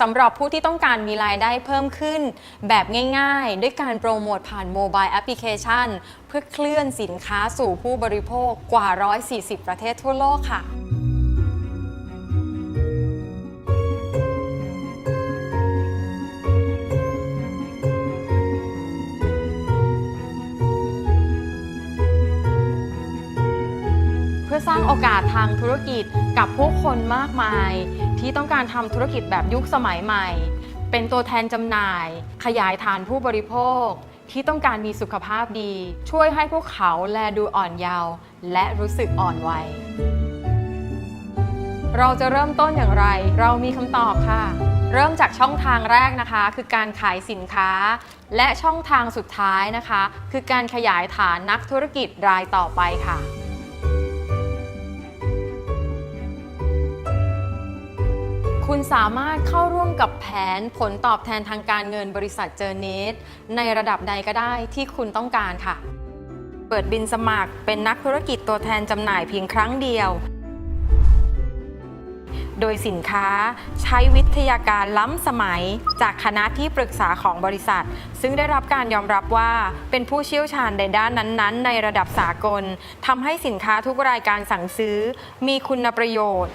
สำหรับผู้ที่ต้องการมีรายได้เพิ่มขึ้น แบบง่ายๆ ด้วยการโปรโมทผ่านโมบายแอปพลิเคชัน เพื่อเคลื่อนสินค้าสู่ผู้บริโภคกว่า 140 ประเทศทั่วโลกค่ะางโอกาสทางธุรกิจกับผู้คนมากมาย ที่ต้องการทำธุรกิจแบบยุคสมัยใหม่ เป็นตัวแทนจำหน่าย ขยายฐานผู้บริโภค ที่ต้องการมีสุขภาพดี ช่วยให้พวกเขาแลดูอ่อนเยาว์และรู้สึกอ่อนวัยเราจะเริ่มต้นอย่างไร เรามีคำตอบค่ะ เริ่มจากช่องทางแรกนะคะ คือการขายสินค้า และช่องทางสุดท้ายนะคะ คือการขยายฐานนักธุรกิจรายต่อไปค่ะ คุณสามารถเข้าร่วมกับแผนผลตอบแทนทางการเงินบริษัทเจอเนสในระดับใดก็ได้ที่คุณต้องการค่ะ เปิดบินสมัครเป็นนักธุรกิจตัวแทนจำหน่ายเพียงครั้งเดียว โดยสินค้าใช้วิทยาการล้ำสมัยจากคณะที่ปรึกษาของบริษัท ซึ่งได้รับการยอมรับว่าเป็นผู้เชี่ยวชาญในด้านนั้นๆ ในระดับสากลทำให้สินค้าทุกรายการสั่งซื้อ มีคุณประโยชน์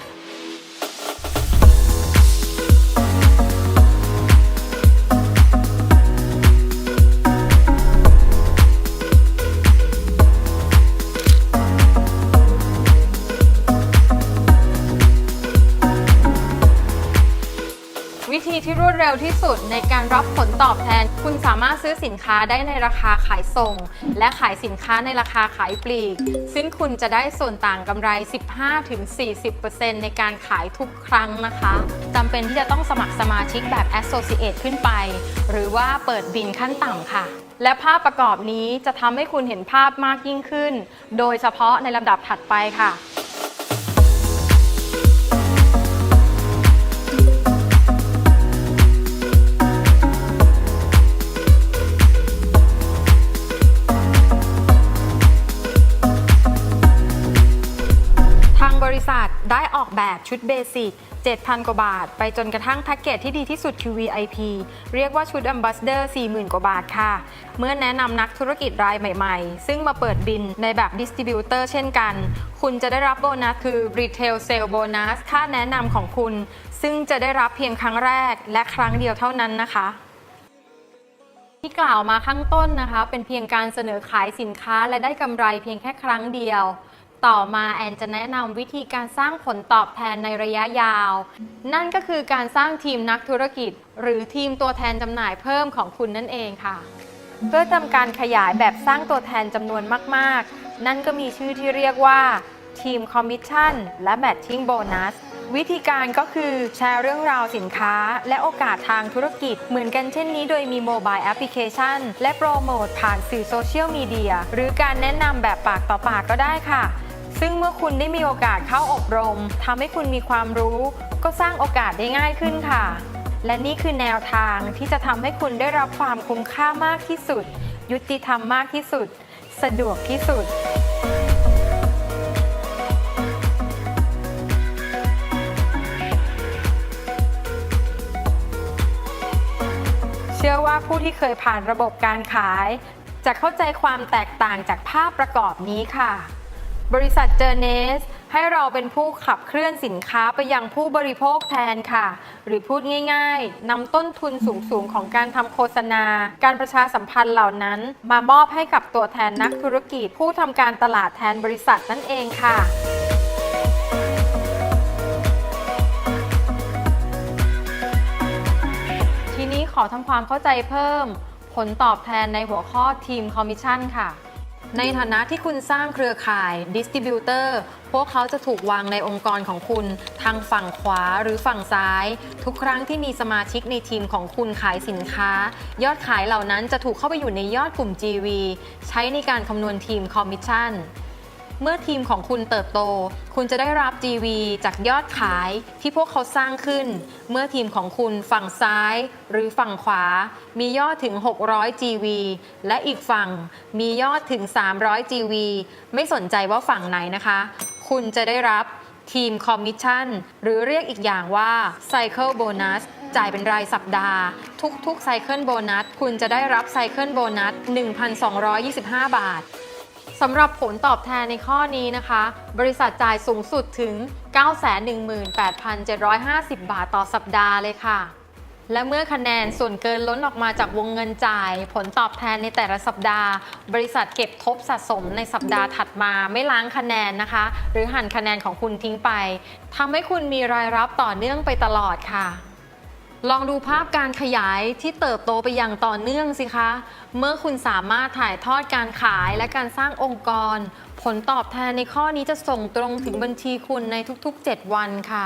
ธีที่รวดเร็วที่สุดในการรับผลตอบแทน คุณสามารถซื้อสินค้าได้ในราคาขายส่ง และขายสินค้าในราคาขายปลีก ซึ่งคุณจะได้ส่วนต่างกำไร 15-40%ในการขายทุกครั้งนะคะจำเป็นที่จะต้องสมัครสมาชิกแบบ Associate ขึ้นไป หรือว่าเปิดบินขั้นต่ำค่ะและภาพประกอบนี้จะทำให้คุณเห็นภาพมากยิ่งขึ้น โดยเฉพาะในลำดับถัดไปค่ะ ชุดเบสิก7,000 กว่าบาท ไปจนกระทั่งแพ็กเกจที่ดีที่สุดคือ VIP เรียกว่าชุด Ambassador 40,000 กว่าบาทค่ะ เมื่อแนะนำนักธุรกิจรายใหม่ๆ ซึ่งมาเปิดบินในแบบ Distributor เช่นกัน คุณจะได้รับโบนัสคือ Retail Sale Bonus ค่าแนะนำของคุณ ซึ่งจะได้รับเพียงครั้งแรกและครั้งเดียวเท่านั้นนะคะที่กล่าวมาข้างต้นนะคะ เป็นเพียงการเสนอขายสินค้าและได้กำไรเพียงแค่ครั้งเดียว ต่อมาแอนจะแนะนำวิธีการสร้างผลตอบแทนในระยะยาว นั่นก็คือการสร้างทีมนักธุรกิจ หรือทีมตัวแทนจำหน่ายเพิ่มของคุณนั่นเองค่ะ เพื่อทำการขยายแบบสร้างตัวแทนจำนวนมากๆ นั่นก็มีชื่อที่เรียกว่า ทีมคอมมิชชั่นและแมทชิ่งโบนัสวิธีการก็คือแชร์เรื่องราวสินค้า และโอกาสทางธุรกิจ เหมือนกันเช่นนี้โดยมีโมบายแอปพลิเคชัน และโปรโมทผ่านสื่อโซเชียลมีเดียหรือการแนะนำแบบปากต่อปากก็ได้ค่ะ ซึ่งเมื่อคุณได้มีโอกาสเข้าอบรมทำให้คุณมีความรู้ ก็สร้างโอกาสได้ง่ายขึ้นค่ะ และนี่คือแนวทางที่จะทำให้คุณได้รับความคุ้มค่ามากที่สุด ยุติธรรมมากที่สุด สะดวกที่สุดเชื่อว่าผู้ที่เคยผ่านระบบการขาย จะเข้าใจความแตกต่างจากภาพประกอบนี้ค่ะ บริษัทเจอเนส ให้เราเป็นผู้ขับเคลื่อนสินค้าไปยังผู้บริโภคแทนค่ะ หรือพูดง่ายๆนำต้นทุนสูงๆ ของการทำโฆษณา การประชาสัมพันธ์เหล่านั้น มามอบให้กับตัวแทนนักธุรกิจ ผู้ทำการตลาดแทนบริษัทนั่นเองค่ะทีนี้ขอทำความเข้าใจเพิ่ม ผลตอบแทนในหัวข้อทีมคอมมิชชั่นค่ะ ในฐานะที่คุณสร้างเครือข่ายดิสติบิวเตอร์พวกเขาจะถูกวางในองค์กรของคุณทางฝั่งขวาหรือฝั่งซ้าย ทุกครั้งที่มีสมาชิกในทีมของคุณขายสินค้า ยอดขายเหล่านั้นจะถูกเข้าไปอยู่ในยอดกลุ่ม GV ใช้ในการคำนวณทีมคอมมิชชั่น เมื่อทีมของคุณเติบโต คุณจะได้รับ GV จากยอดขายที่พวกเขาสร้างขึ้น เมื่อทีมของคุณฝั่งซ้าย หรือฝั่งขวา มียอดถึง 600 GV และอีกฝั่งมียอดถึง 300 GV ไม่สนใจว่าฝั่งไหนนะคะ คุณจะได้รับทีมคอมมิชชั่น หรือเรียกอีกอย่างว่า Cycle Bonus จ่ายเป็นรายสัปดาห์ ทุกๆไซเคิลโบนัสคุณจะได้รับไซเคิลโบนัส 1,225 บาท สำหรับผลตอบแทนในข้อนี้นะคะ บริษัทจ่ายสูงสุดถึง 918,750 บาทต่อสัปดาห์เลยค่ะ และเมื่อคะแนนส่วนเกินล้นออกมาจากวงเงินจ่าย ผลตอบแทนในแต่ละสัปดาห์ บริษัทเก็บทบสะสมในสัปดาห์ถัดมาไม่ล้างคะแนนนะคะ หรือหั่นคะแนนของคุณทิ้งไปทำให้คุณมีรายรับต่อเนื่องไปตลอดค่ะ ลองดูภาพการขยายที่เติบโตไปอย่างต่อเนื่องสิคะ เมื่อคุณสามารถถ่ายทอดการขายและการสร้างองค์กร ผลตอบแทนในข้อนี้จะส่งตรงถึงบัญชีคุณในทุกๆ 7 วันค่ะ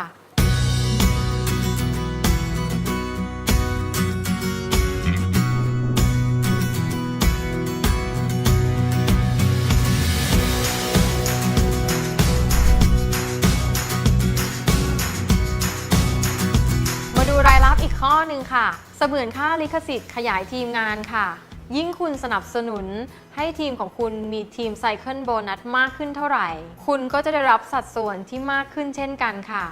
มือนค่าลิขสิทธิ์ขยายทีมงานค่ะ ยิ่งคุณสนับสนุนให้ทีมของคุณมีทีมไซเคิลโบนัสมากขึ้นเท่าไหร่ คุณก็จะได้รับสัดส่วนที่มากขึ้นเช่นกันค่ะ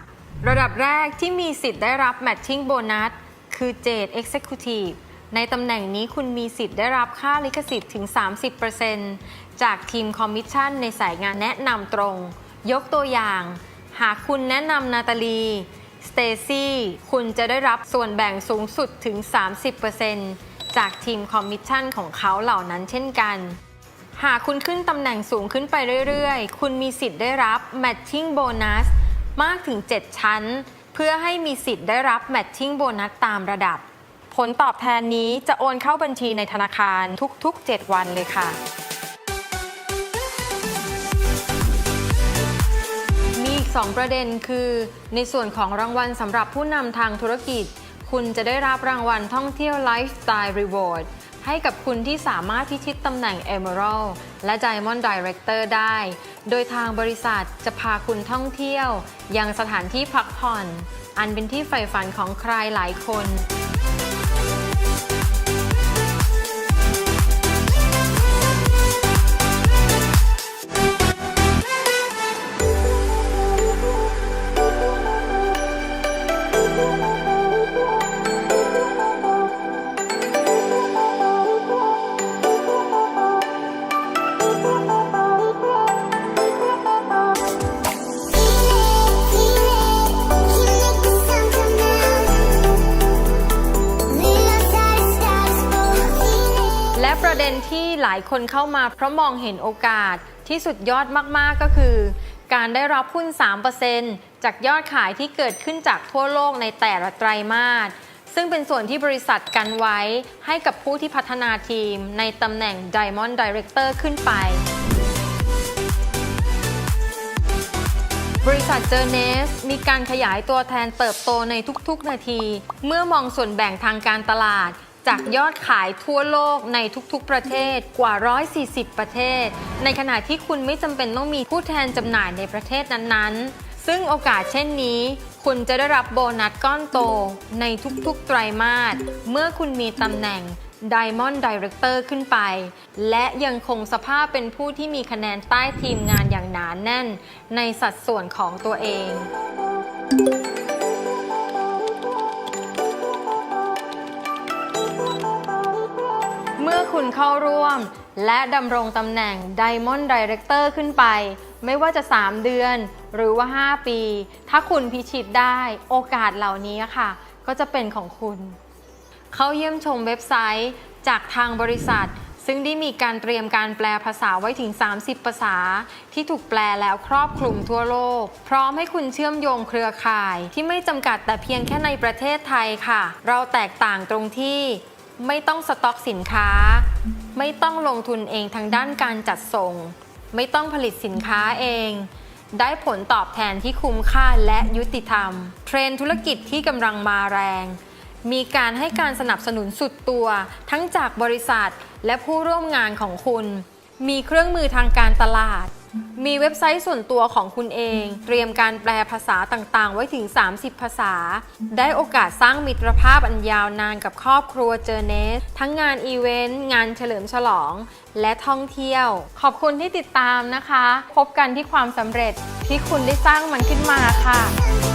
ระดับแรกที่มีสิทธิ์ได้รับ Matching Bonus คือ Jade Executive ในตำแหน่งนี้คุณมีสิทธิ์ได้รับค่าลิขสิทธิ์ถึง 30%จากทีมคอมมิชชั่นในสายงานแนะนำตรง ยกตัวอย่าง หากคุณแนะนำนาตาลี สเตซี่คุณจะได้รับส่วนแบ่งสูงสุดถึง 30%จากทีมคอมมิชชั่นของเขาเหล่านั้นเช่นกัน หากคุณขึ้นตำแหน่งสูงขึ้นไปเรื่อยๆ คุณมีสิทธิ์ได้รับ Matching Bonus มากถึง 7 ชั้น เพื่อให้มีสิทธิ์ได้รับ Matching Bonus ตามระดับ ผลตอบแทนนี้จะโอนเข้าบัญชีในธนาคารทุกๆ 7 วันเลยค่ะ 2 ประเด็นคือ ในส่วนของรางวัลสำหรับผู้นำทางธุรกิจ คุณจะได้รับรางวัลท่องเที่ยวไลฟ์สไตล์รีวอร์ดให้กับคุณที่สามารถพิชิตตำแหน่ง Emerald และ Diamond Director ได้ โดยทางบริษัทจะพาคุณท่องเที่ยว ยังสถานที่พักผ่อน อันเป็นที่ใฝ่ฝันของใครหลายคน หลายคนเข้ามาเพราะมองเห็นโอกาสที่สุดยอดมาก ๆ ก็คือ การได้รับหุ้น 3%จากยอดขายที่เกิดขึ้นจากทั่วโลกในแต่ละไตรมาส ซึ่งเป็นส่วนที่บริษัทกันไว้ให้กับผู้ที่พัฒนาทีมในตำแหน่ง Diamond Director ขึ้นไป บริษัทเจอเนสมีการขยายตัวแทนเติบโตในทุกๆ นาที เมื่อมองส่วนแบ่งทางการตลาด จากยอดขายทั่วโลกในทุกๆประเทศกว่า 140 ประเทศ ในขณะที่คุณไม่จำเป็นต้องมีผู้แทนจำหน่ายในประเทศนั้นๆ ซึ่งโอกาสเช่นนี้ คุณจะได้รับโบนัสก้อนโตในทุกๆไตรมาสเมื่อคุณมีตำแหน่ง Diamond Director ขึ้นไป และยังคงสภาพเป็นผู้ที่มีคะแนนใต้ทีมงานอย่างหนานแน่น ในสัดส่วนของตัวเอง คุณเข้าร่วม และดำรงตำแหน่ง Diamond Director ขึ้นไป ไม่ว่าจะ 3 เดือน หรือว่า 5 ปี ถ้าคุณพิชิตได้โอกาสเหล่านี้ค่ะ ก็จะเป็นของคุณ เข้าเยี่ยมชมเว็บไซต์จากทางบริษัท ซึ่งได้มีการเตรียมการแปลภาษาไว้ถึง 30 ภาษา ที่ถูกแปลแล้วครอบคลุมทั่วโลก พร้อมให้คุณเชื่อมโยงเครือข่าย ที่ไม่จำกัดแต่เพียงแค่ในประเทศไทยค่ะ เราแตกต่างตรงที่ ไม่ต้องสต็อกสินค้า ไม่ต้องลงทุนเองทางด้านการจัดส่ง ไม่ต้องผลิตสินค้าเอง ได้ผลตอบแทนที่คุ้มค่าและยุติธรรม เทรนธุรกิจที่กำลังมาแรง มีการให้การสนับสนุนสุดตัว ทั้งจากบริษัทและผู้ร่วมงานของคุณ มีเครื่องมือทางการตลาด มีเว็บไซต์ส่วนตัวของคุณเอง เตรียมการแปลภาษาต่างๆ ไว้ถึง 30 ภาษา ได้โอกาสสร้างมิตรภาพอันยาวนานกับครอบครัวเจอเนส ทั้งงานอีเวนต์ งานเฉลิมฉลอง และท่องเที่ยว ขอบคุณที่ติดตามนะคะ พบกันที่ความสำเร็จที่คุณได้สร้างมันขึ้นมาค่ะ